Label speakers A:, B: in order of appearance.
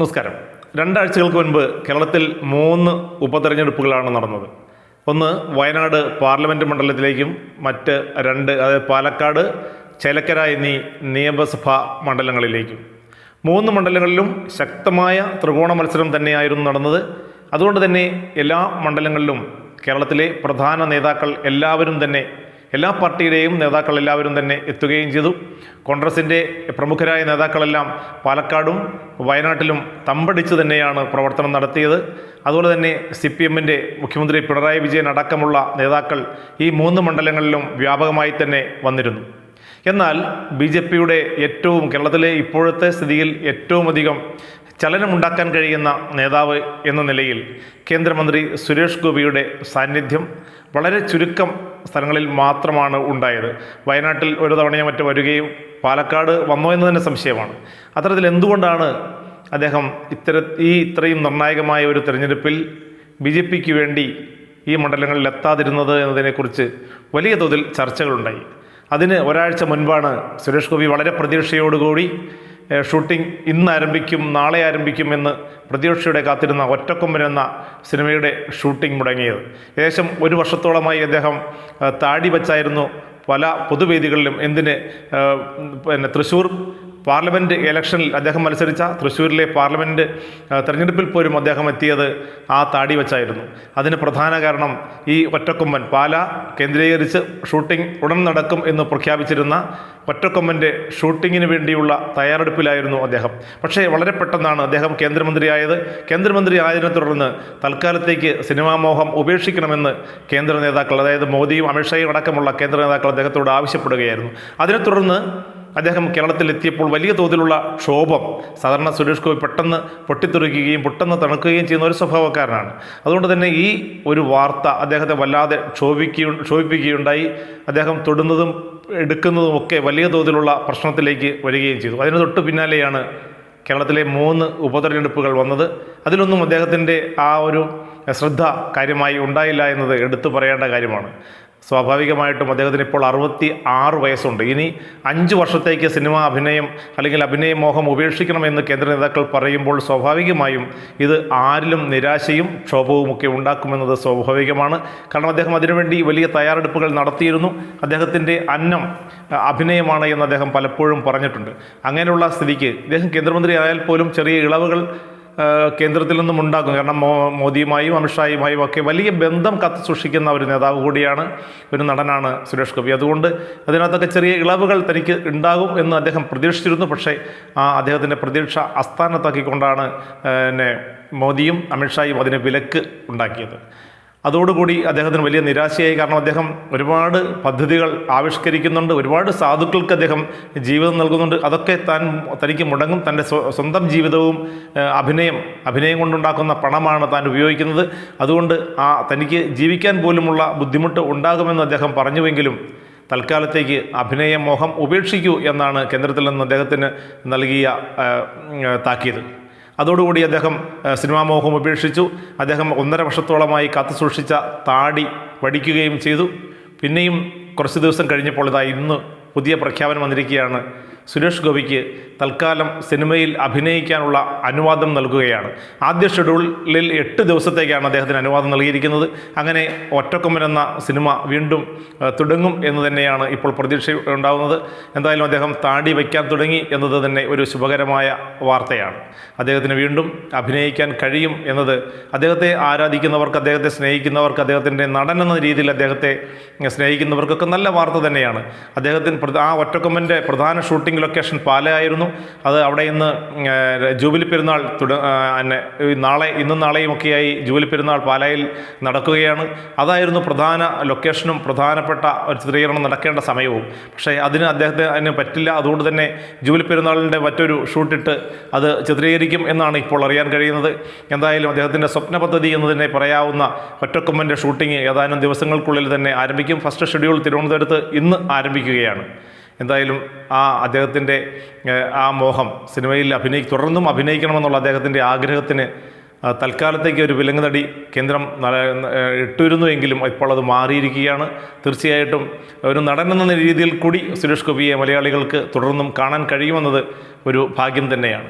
A: നമസ്കാരം. രണ്ടാഴ്ചകൾക്ക് മുൻപ് കേരളത്തിൽ മൂന്ന് ഉപതെരഞ്ഞെടുപ്പുകളാണ് നടന്നത്. ഒന്ന് വയനാട് പാർലമെന്റ് മണ്ഡലത്തിലേക്കും മറ്റ് രണ്ട് അതായത് പാലക്കാട് ചേലക്കര എന്നീ നിയമസഭാ മണ്ഡലങ്ങളിലേക്കും. മൂന്ന് മണ്ഡലങ്ങളിലും ശക്തമായ ത്രികോണ മത്സരം തന്നെയായിരുന്നു നടന്നത്. അതുകൊണ്ട് തന്നെ എല്ലാ മണ്ഡലങ്ങളിലും കേരളത്തിലെ പ്രധാന നേതാക്കൾ എല്ലാവരും തന്നെ എല്ലാ പാർട്ടിയുടെയും നേതാക്കൾ എല്ലാവരും തന്നെ എത്തുകയും ചെയ്തു. കോൺഗ്രസിന്റെ പ്രമുഖരായ നേതാക്കളെല്ലാം പാലക്കാടും വയനാട്ടിലും തമ്പടിച്ച് തന്നെയാണ് പ്രവർത്തനം നടത്തിയത്. അതുപോലെ തന്നെ സി പി എമ്മിന്റെ മുഖ്യമന്ത്രി പിണറായി വിജയൻ അടക്കമുള്ള നേതാക്കൾ ഈ മൂന്ന് മണ്ഡലങ്ങളിലും വ്യാപകമായി തന്നെ വന്നിരുന്നു. എന്നാൽ ബി ജെ പിയുടെ ഏറ്റവും കേരളത്തിലെ ഇപ്പോഴത്തെ സ്ഥിതിയിൽ ഏറ്റവും അധികം ചലനമുണ്ടാക്കാൻ കഴിയുന്ന നേതാവ് എന്ന നിലയിൽ കേന്ദ്രമന്ത്രി സുരേഷ് ഗോപിയുടെ സാന്നിധ്യം വളരെ ചുരുക്കം സ്ഥലങ്ങളിൽ മാത്രമാണ് ഉണ്ടായത്. വയനാട്ടിൽ ഒരു തവണയോ മറ്റോ വരികയും പാലക്കാട് വന്നോ എന്ന് തന്നെ സംശയമാണ്. അത്തരത്തിൽ എന്തുകൊണ്ടാണ് അദ്ദേഹം ഇത്തര ഈ ഇത്രയും നിർണായകമായ ഒരു തിരഞ്ഞെടുപ്പിൽ ബി ജെ പിക്ക് വേണ്ടി ഈ മണ്ഡലങ്ങളിൽ എത്താതിരുന്നത് എന്നതിനെക്കുറിച്ച് വലിയ തോതിൽ ചർച്ചകളുണ്ടായി. അതിന് ഒരാഴ്ച മുൻപാണ് സുരേഷ് ഗോപി വളരെ പ്രതീക്ഷയോടുകൂടി ഷൂട്ടിംഗ് ഇന്ന് ആരംഭിക്കും നാളെ ആരംഭിക്കും എന്ന് പ്രതീക്ഷയുടെ കാത്തിരുന്ന ഒറ്റക്കൊമ്പൻ എന്ന സിനിമയുടെ ഷൂട്ടിംഗ് മുടങ്ങിയത്. ഏകദേശം ഒരു വർഷത്തോളമായി അദ്ദേഹം താടി വച്ചായിരുന്നു പല പൊതുവേദികളിലും എന്തിന് പിന്നെ തൃശ്ശൂർ പാർലമെന്റ് ഇലക്ഷനിൽ അദ്ദേഹം മത്സരിച്ച തൃശ്ശൂരിലെ പാർലമെന്റ് തെരഞ്ഞെടുപ്പിൽ പോലും അദ്ദേഹം എത്തിയത് ആ താടി വെച്ചായിരുന്നു. അതിന് പ്രധാന കാരണം ഈ ഒറ്റക്കൊമ്പൻ പാല കേന്ദ്രീകരിച്ച് ഷൂട്ടിംഗ് ഉടൻ നടക്കും എന്ന് പ്രഖ്യാപിച്ചിരുന്ന ഒറ്റക്കൊമ്പന്റെ ഷൂട്ടിങ്ങിന് വേണ്ടിയുള്ള തയ്യാറെടുപ്പിലായിരുന്നു അദ്ദേഹം. പക്ഷേ വളരെ പെട്ടെന്നാണ് അദ്ദേഹം കേന്ദ്രമന്ത്രിയായത്. കേന്ദ്രമന്ത്രി ആയതിനെ തുടർന്ന് തൽക്കാലത്തേക്ക് സിനിമാ മോഹം ഉപേക്ഷിക്കണമെന്ന് കേന്ദ്ര നേതാക്കൾ അതായത് മോദിയും അമിത്ഷായും അടക്കമുള്ള കേന്ദ്ര നേതാക്കൾ അദ്ദേഹത്തോട് ആവശ്യപ്പെടുകയായിരുന്നു. അതിനെ തുടർന്ന് അദ്ദേഹം കേരളത്തിലെത്തിയപ്പോൾ വലിയ തോതിലുള്ള ക്ഷോഭം. സാധാരണ സുരേഷ് ഗോപി പെട്ടെന്ന് പൊട്ടിത്തെറിക്കുകയും പെട്ടെന്ന് തണുക്കുകയും ചെയ്യുന്ന ഒരു സ്വഭാവക്കാരനാണ്. അതുകൊണ്ട് തന്നെ ഈ ഒരു വാർത്ത അദ്ദേഹത്തെ വല്ലാതെ ക്ഷോഭിക്കുകയും ക്ഷോഭിപ്പിക്കുകയുണ്ടായി. അദ്ദേഹം തൊടുന്നതും എടുക്കുന്നതും ഒക്കെ വലിയ തോതിലുള്ള പ്രശ്നത്തിലേക്ക് വരികയും ചെയ്തു. അതിന് തൊട്ട് പിന്നാലെയാണ് കേരളത്തിലെ മൂന്ന് ഉപതെരഞ്ഞെടുപ്പുകൾ വന്നത്. അതിലൊന്നും അദ്ദേഹത്തിന്റെ ആ ഒരു ശ്രദ്ധ കാര്യമായി ഉണ്ടായില്ല എന്നത് എടുത്തു പറയേണ്ട കാര്യമാണ്. സ്വാഭാവികമായിട്ടും അദ്ദേഹത്തിന് ഇപ്പോൾ അറുപത്തി ആറ് വയസ്സുണ്ട്. ഇനി അഞ്ച് വർഷത്തേക്ക് സിനിമ അഭിനയം അല്ലെങ്കിൽ അഭിനയ മോഹം ഉപേക്ഷിക്കണമെന്ന് കേന്ദ്ര നേതാക്കൾ പറയുമ്പോൾ സ്വാഭാവികമായും ഇത് ആരിലും നിരാശയും ക്ഷോഭവും ഒക്കെ ഉണ്ടാക്കുമെന്നത് സ്വാഭാവികമാണ്. കാരണം അദ്ദേഹം അതിനുവേണ്ടി വലിയ തയ്യാറെടുപ്പുകൾ നടത്തിയിരുന്നു. അദ്ദേഹത്തിന്റെ അന്നം അഭിനയമാണ് എന്ന് അദ്ദേഹം പലപ്പോഴും പറഞ്ഞിട്ടുണ്ട്. അങ്ങനെയുള്ള സ്ഥിതിക്ക് അദ്ദേഹം കേന്ദ്രമന്ത്രി ആയാൽ പോലും ചെറിയ ഇളവുകൾ കേന്ദ്രത്തിൽ നിന്നും ഉണ്ടാക്കും കാരണം മോ മോദിയുമായും അമിത്ഷായുമായും ഒക്കെ വലിയ ബന്ധം കത്ത് സൂക്ഷിക്കുന്ന ഒരു നേതാവ് കൂടിയാണ് ഒരു നടനാണ് സുരേഷ് ഗോപി. അതുകൊണ്ട് അതിനകത്തൊക്കെ ചെറിയ ഇളവുകൾ തനിക്ക് ഉണ്ടാകും എന്ന് അദ്ദേഹം പ്രതീക്ഷിച്ചിരുന്നു. പക്ഷേ ആ അദ്ദേഹത്തിന്റെ പ്രതീക്ഷ അസ്ഥാനത്താക്കിക്കൊണ്ടാണ് പിന്നെ മോദിയും അമിത്ഷായും അതിന് വിലക്ക് ഉണ്ടാക്കിയത്. അതോടുകൂടി അദ്ദേഹത്തിന് വലിയ നിരാശയായി. കാരണം അദ്ദേഹം ഒരുപാട് പദ്ധതികൾ ആവിഷ്കരിക്കുന്നുണ്ട്. ഒരുപാട് സാധുക്കൾക്ക് അദ്ദേഹം ജീവിതം നൽകുന്നുണ്ട്. അതൊക്കെ താൻ തനിക്ക് മുടങ്ങും. തന്റെ സ്വന്തം ജീവിതവും അഭിനയം അഭിനയം കൊണ്ടുണ്ടാക്കുന്ന പണമാണ് താൻ ഉപയോഗിക്കുന്നത്. അതുകൊണ്ട് ആ തനിക്ക് ജീവിക്കാൻ പോലുമുള്ള ബുദ്ധിമുട്ട് ഉണ്ടാകുമെന്ന് അദ്ദേഹം പറഞ്ഞുവെങ്കിലും തൽക്കാലത്തേക്ക് അഭിനയ മോഹം ഉപേക്ഷിക്കൂ എന്നാണ് കേന്ദ്രത്തിൽ നിന്ന് അദ്ദേഹത്തിന് നൽകിയ താക്കീത്. അതോടുകൂടി അദ്ദേഹം സിനിമാമോഹം സിനിമാ ഉപേക്ഷിച്ചു. അദ്ദേഹം ഒന്നര വർഷത്തോളമായി കാത്തു സൂക്ഷിച്ച താടി വടിക്കുകയും ചെയ്തു. പിന്നെയും കുറച്ച് ദിവസം കഴിഞ്ഞപ്പോൾ ഇതാ ഇന്ന് പുതിയ പ്രഖ്യാപനം വന്നിരിക്കുകയാണ്. സുരേഷ് ഗോപിക്ക് തൽക്കാലം സിനിമയിൽ അഭിനയിക്കാനുള്ള അനുവാദം നൽകുകയാണ്. ആദ്യ ഷെഡ്യൂളിൽ എട്ട് ദിവസത്തേക്കാണ് അദ്ദേഹത്തിന് അനുവാദം നൽകിയിരിക്കുന്നത്. അങ്ങനെ ഒറ്റക്കൊമ്പൻ എന്ന സിനിമ വീണ്ടും തുടങ്ങും എന്ന് തന്നെയാണ് ഇപ്പോൾ പ്രതീക്ഷ ഉണ്ടാകുന്നത് എന്തായാലും അദ്ദേഹം താടി വയ്ക്കാൻ തുടങ്ങി എന്നത് തന്നെ ഒരു ശുഭകരമായ വാർത്തയാണ്. അദ്ദേഹത്തിന് വീണ്ടും അഭിനയിക്കാൻ കഴിയും എന്നത് അദ്ദേഹത്തെ ആരാധിക്കുന്നവർക്ക് അദ്ദേഹത്തെ സ്നേഹിക്കുന്നവർക്ക് അദ്ദേഹത്തിന്റെ നടൻ എന്ന രീതിയിൽ അദ്ദേഹത്തെ സ്നേഹിക്കുന്നവർക്കൊക്കെ നല്ല വാർത്ത തന്നെയാണ്. അദ്ദേഹത്തിന് ആ ഒറ്റക്കൊമ്പന്റെ പ്രധാന ഷൂട്ടിംഗ് ലൊക്കേഷൻ പാലയായിരുന്നു അത് അവിടെ ഇന്ന് ജൂബിലി പെരുന്നാൾ തുട നാളെ ഇന്നും നാളെയും ഒക്കെയായി ജൂബിലി പെരുന്നാൾ പാലായിൽ നടക്കുകയാണ്. അതായിരുന്നു പ്രധാന ലൊക്കേഷനും പ്രധാനപ്പെട്ട ഒരു ചിത്രീകരണം നടക്കേണ്ട സമയവും. പക്ഷേ അതിന് അദ്ദേഹത്തെ അതിന് പറ്റില്ല. അതുകൊണ്ട് തന്നെ ജൂബിലി പെരുന്നാളിന്റെ മറ്റൊരു ഷൂട്ടിട്ട് അത് ചിത്രീകരിക്കും എന്നാണ് ഇപ്പോൾ അറിയാൻ കഴിയുന്നത്. എന്തായാലും അദ്ദേഹത്തിന്റെ സ്വപ്ന പദ്ധതി എന്ന് തന്നെ പറയാവുന്ന ഒറ്റക്കൊമ്പന്റെ ഷൂട്ടിംഗ് ഏതാനും ദിവസങ്ങൾക്കുള്ളിൽ തന്നെ ആരംഭിക്കും. ഫസ്റ്റ് ഷെഡ്യൂൾ തിരുവനന്തപുരത്ത് ഇന്ന് ആരംഭിക്കുകയാണ്. എന്തായാലും ആ അദ്ദേഹത്തിന്റെ ആ മോഹം സിനിമയിൽ അഭിനയി തുടർന്നും അഭിനയിക്കണമെന്നുള്ള അദ്ദേഹത്തിന്റെ ആഗ്രഹത്തിന് തൽക്കാലത്തേക്ക് ഒരു വിലങ്ങുതടി കേന്ദ്രം ഇട്ടിരുന്നു എങ്കിലും ഇപ്പോൾ അത് മാറിയിരിക്കുകയാണ്. തീർച്ചയായിട്ടും ഒരു നടൻ എന്ന രീതിയിൽ കൂടി സുരേഷ് ഗോപിയെ മലയാളികൾക്ക് തുടർന്നും കാണാൻ കഴിയുമെന്നത് ഒരു ഭാഗ്യം തന്നെയാണ്.